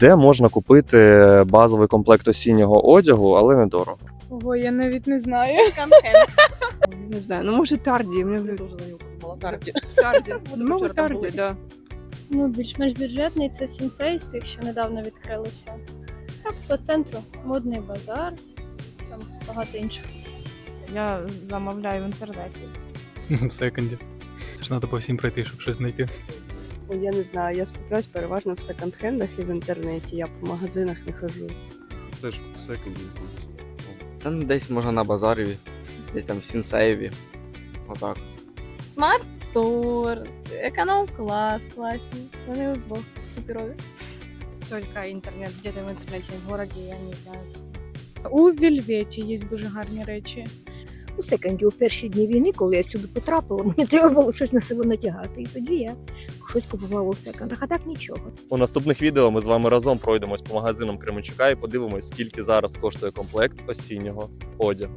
Де можна купити базовий комплект осіннього одягу, але недорого. Ого, я навіть не знаю. Не знаю, ну може Тарді. Мені Дуже на нього подумала. Тарді. Тарді. Да. Ну, більш-менш бюджетний це Сінсей, з тих, що недавно відкрилися. Так, по центру модний базар, там багато інших. Я замовляю в інтернеті. В секонді. Це ж треба по всім пройти, щоб щось знайти. Ой, Я не знаю, я скуплюсь переважно в секонд-хендах і в інтернеті. Я по магазинах не хожу. Теж в секунді. Та ну, десь можна на базарі, десь там в Сінсеєві. Отак. Смарт Стор, економ клас, класні. Вони вдвох суперові. Только интернет, где-то в интернете, в городе, я не знаю. У Вільветі є дуже гарні речі. У секонді у перші дні війни, коли я сюди потрапила, мені треба було щось на себе натягати. І тоді я щось купувала у секондах, а так нічого. У наступних відео ми з вами разом пройдемось по магазинам Кременчука і подивимось, скільки зараз коштує комплект осіннього одягу.